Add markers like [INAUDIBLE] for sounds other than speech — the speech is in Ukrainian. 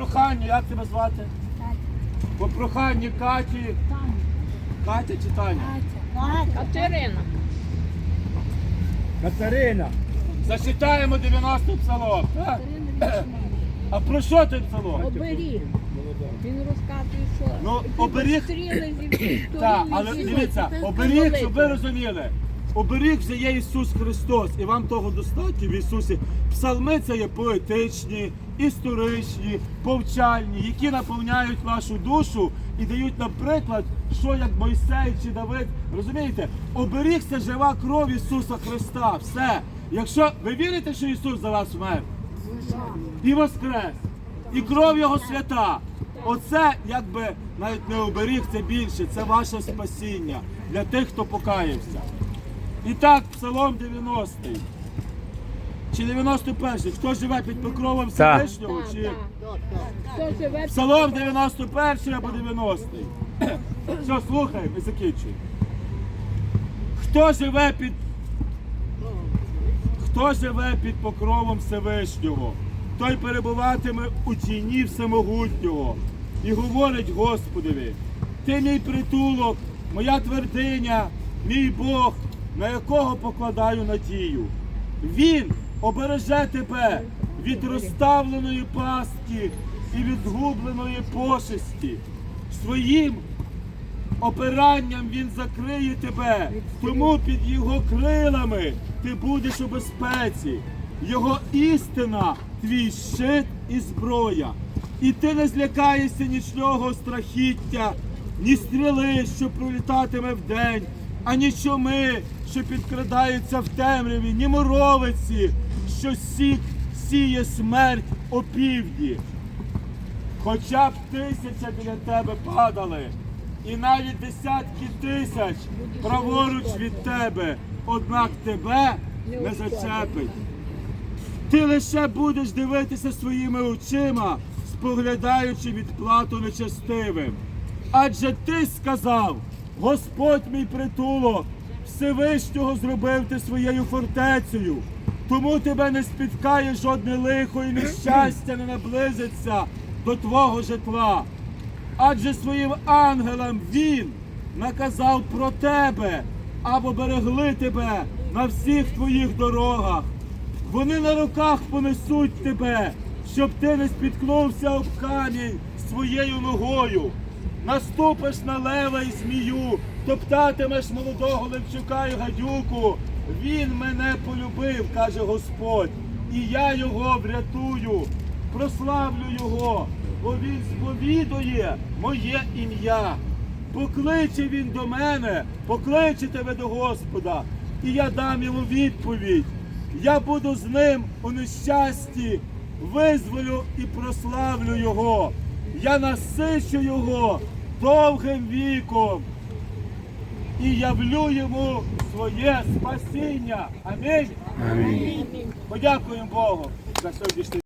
проханню, як тебе звати? По проханню Каті. Катя чи Таня? Катерина. Катерина. Зачитаємо 90 псалом. Так? А про що той псалом? Оберіг. Він розказує, що Ну, оберіг- зі. Так, але дивіться, оберіг, щоб ви розуміли. Оберіг вже є Ісус Христос, і вам того достатньо в Ісусі. Псалми це є поетичні, історичні, повчальні, які наповняють вашу душу і дають нам приклад, що як Мойсей чи Давид. Розумієте, оберіг це жива кров Ісуса Христа. Все. Якщо ви вірите, що Ісус за вас вмер і воскрес, і кров Його свята. Оце якби навіть не оберіг, це більше, це ваше спасіння для тих, хто покаявся. І так, Псалом 90. Чи 91? Хто живе під покровом Так. Всевишнього? Чи. Хто живе Псалом 91 або 90? Все, [CLEARS THROAT] слухай, і закінчуй. Хто живе під Хто живе під покровом Всевишнього, той перебуватиме у тіні Всемогутнього і говорить Господові, ти мій притулок, моя твердиня, мій Бог, на якого покладаю надію. Він обереже тебе від розставленої пастки і від згубленої пошесті. Своїм опиранням він закриє тебе, тому під його крилами ти будеш у безпеці. Його істина твій щит і зброя. І ти не злякаєшся нічного страхіття, ні стріли, що пролітатиме вдень, ані чуми, що підкрадається в темряві, ні моровиці, що сік сіє смерть опівдні. Хоча б тисяча біля тебе падали, і навіть десятки тисяч праворуч від тебе, однак тебе не зачепить. Ти лише будеш дивитися своїми очима, споглядаючи відплату нечестивим. Адже ти сказав, Господь мій притулок, Всевишнього зробив ти своєю фортецею, тому тебе не спіткає жодне лихо і нещастя не наблизиться до твого житла. Адже своїм ангелам він наказав про тебе, або берегли тебе на всіх твоїх дорогах. Вони на руках понесуть тебе, щоб ти не спіткнувся об камінь своєю ногою. Наступиш на лева і змію, топтатимеш молодого левчука і гадюку. Він мене полюбив, каже Господь, і я його врятую, прославлю його, бо він сповідує моє ім'я. Покличе він до мене, покличе тебе до Господа, і я дам йому відповідь. Я буду з ним у нещасті, визволю і прославлю його. Я насичу його довгим віком і явлю йому своє спасіння. Амінь. Амінь. Подякуємо Богу за сьогоднішній.